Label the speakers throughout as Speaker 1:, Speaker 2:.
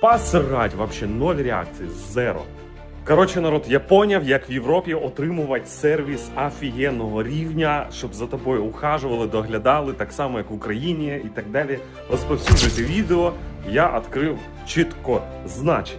Speaker 1: Посрать, вообще ноль реакції, зеро. Коротше, народ, я поняв, як в Європі отримувати сервіс офігенного рівня, щоб за тобою ухажували, доглядали, так само як в Україні і так далі. Розповсюджуйте відео. Я відкрив чіт-код. Значить,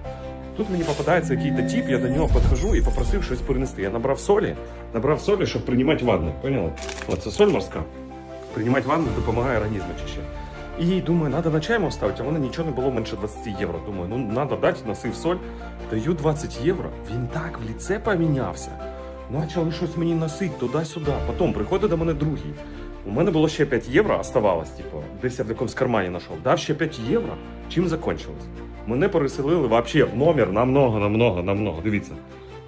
Speaker 1: Тут мені попадається якийсь тип, я до нього підходжу і попросив щось перенести. Я набрав солі, набрав солі, щоб приймати ванну. Поняли? Оце соль морська. Приймати ванну допомагає організму чище. І думаю, треба на чаймо вставити, а в мене нічого не було менше 20 євро. Думаю, ну треба дати, носив соль. Даю 20 євро. Він так в ліце помінявся. Почали щось мені носити туди-сюди. Потім приходить до мене другий. У мене було ще 5 євро, оставалось, типу, десь я в якомусь кармані знайшов. Дав ще 5 євро. Чим закончилось? Мене переселили вообще в номер намного, намного, намного. Дивіться.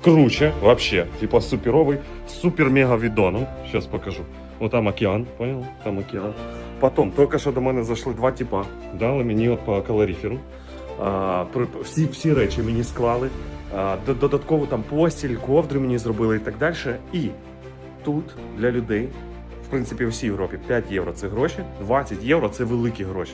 Speaker 1: Круче, вообще. Типа суперовий, супер-мега відону. Сейчас покажу. Вот там океан, понял? Там океан. Потім, тільки що до мене зайшли два типа. Дали мені от по калоріферу. А, всі, всі речі мені склали. А, додатково там постіль, ковдри мені зробили і так далі. І тут для людей, в принципі, в всій Європі 5 євро це гроші, 20 євро це великі гроші.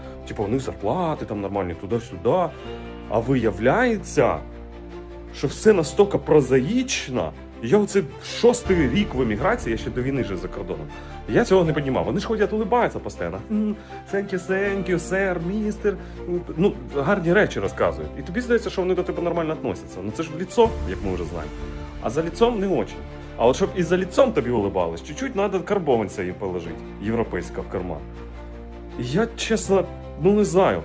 Speaker 1: Типу, вони зарплати там нормальні туди-сюди. А виявляється, що все настільки прозаїчно. Я оце шостий рік в еміграції, я ще до війни жив за кордоном. Я цього не розумів. Вони ж ходять, улибаються постійно. Сенкю, сенкю, сер, містер. Ну, гарні речі розказують. І тобі здається, що вони до тебе нормально відносяться. Ну це ж ліцо, як ми вже знаємо. А за ліцом не очень. А от щоб і за ліцом тобі улибались, чуть-чуть треба карбованця їм положити, європейська в карман. Я, чесно, ну не знаю.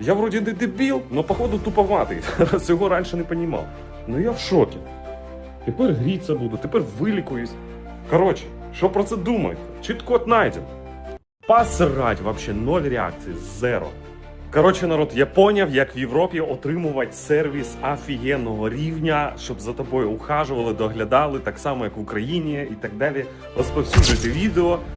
Speaker 1: Я вроді не дебіл, але походу туповатий. Цього раніше не розумів. Ну я в шокі. Тепер гріться буду, тепер вилікуюсь. Коротше, що про це думаєте? Чіт-код найден. Посрать, вообще ноль реакції, зеро. Коротше, народ, я поняв, як в Європі отримувати сервіс офігенного рівня, щоб за тобою ухажували, доглядали, так само як в Україні і так далі. Розповсюджуйте відео.